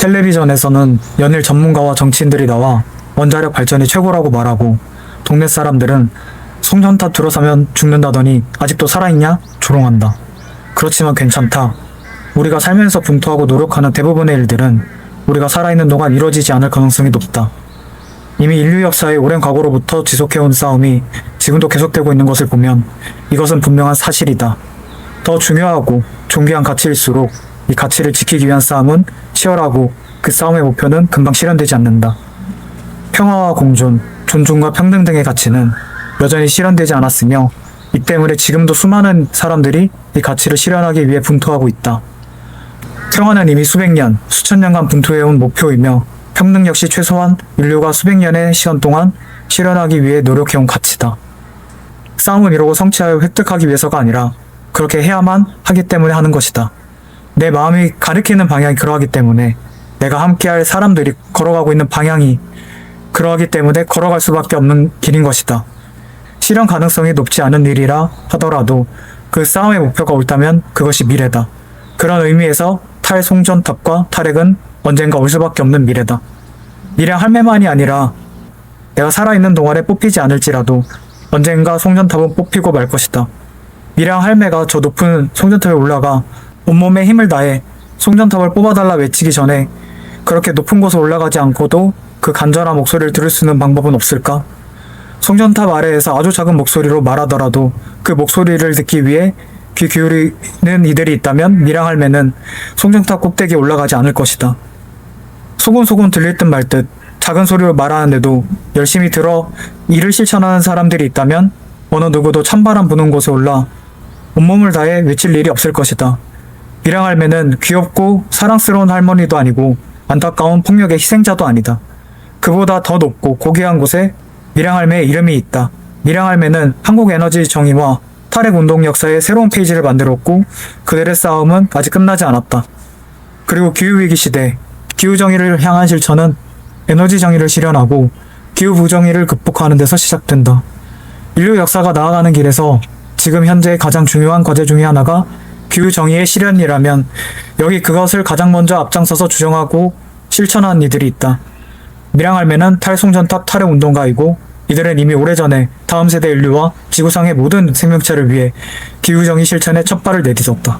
텔레비전에서는 연일 전문가와 정치인들이 나와 원자력 발전이 최고라고 말하고 동네 사람들은 송전탑 들어서면 죽는다더니 아직도 살아있냐? 조롱한다. 그렇지만 괜찮다. 우리가 살면서 분투하고 노력하는 대부분의 일들은 우리가 살아있는 동안 이루어지지 않을 가능성이 높다. 이미 인류 역사의 오랜 과거로부터 지속해온 싸움이 지금도 계속되고 있는 것을 보면 이것은 분명한 사실이다. 더 중요하고 존귀한 가치일수록 이 가치를 지키기 위한 싸움은 치열하고 그 싸움의 목표는 금방 실현되지 않는다. 평화와 공존, 존중과 평등 등의 가치는 여전히 실현되지 않았으며 이 때문에 지금도 수많은 사람들이 이 가치를 실현하기 위해 분투하고 있다. 평화는 이미 수백 년, 수천 년간 분투해온 목표이며 평등 역시 최소한 인류가 수백 년의 시간 동안 실현하기 위해 노력해온 가치다. 싸움을 이루고 성취하여 획득하기 위해서가 아니라 그렇게 해야만 하기 때문에 하는 것이다. 내 마음이 가리키는 방향이 그러하기 때문에 내가 함께할 사람들이 걸어가고 있는 방향이 그러하기 때문에 걸어갈 수밖에 없는 길인 것이다. 실현 가능성이 높지 않은 일이라 하더라도 그 싸움의 목표가 옳다면 그것이 미래다. 그런 의미에서 탈송전탑과 탈핵은 언젠가 올 수밖에 없는 미래다. 미량 할매만이 아니라 내가 살아있는 동안에 뽑히지 않을지라도 언젠가 송전탑은 뽑히고 말 것이다. 미량 할매가 저 높은 송전탑에 올라가 온몸에 힘을 다해 송전탑을 뽑아달라 외치기 전에 그렇게 높은 곳에 올라가지 않고도 그 간절한 목소리를 들을 수 있는 방법은 없을까? 송전탑 아래에서 아주 작은 목소리로 말하더라도 그 목소리를 듣기 위해 귀 기울이는 이들이 있다면 미량 할매는 송전탑 꼭대기에 올라가지 않을 것이다. 소곤소곤 들릴 듯 말 듯 작은 소리로 말하는데도 열심히 들어 이를 실천하는 사람들이 있다면 어느 누구도 찬바람 부는 곳에 올라 온몸을 다해 외칠 일이 없을 것이다. 미량 할매는 귀엽고 사랑스러운 할머니도 아니고 안타까운 폭력의 희생자도 아니다. 그보다 더 높고 고귀한 곳에 미량 할매의 이름이 있다. 미량 할매는 한국 에너지 정의와 탈핵 운동 역사의 새로운 페이지를 만들었고 그들의 싸움은 아직 끝나지 않았다. 그리고 기후위기 시대, 기후정의를 향한 실천은 에너지 정의를 실현하고 기후 부정의를 극복하는 데서 시작된다. 인류 역사가 나아가는 길에서 지금 현재 가장 중요한 과제 중의 하나가 기후 정의의 실현이라면 여기 그것을 가장 먼저 앞장서서 주장하고 실천한 이들이 있다. 미량할매는 탈송전탑 탈핵 운동가이고 이들은 이미 오래전에 다음 세대 인류와 지구상의 모든 생명체를 위해 기후 정의 실천에 첫 발을 내딛었다.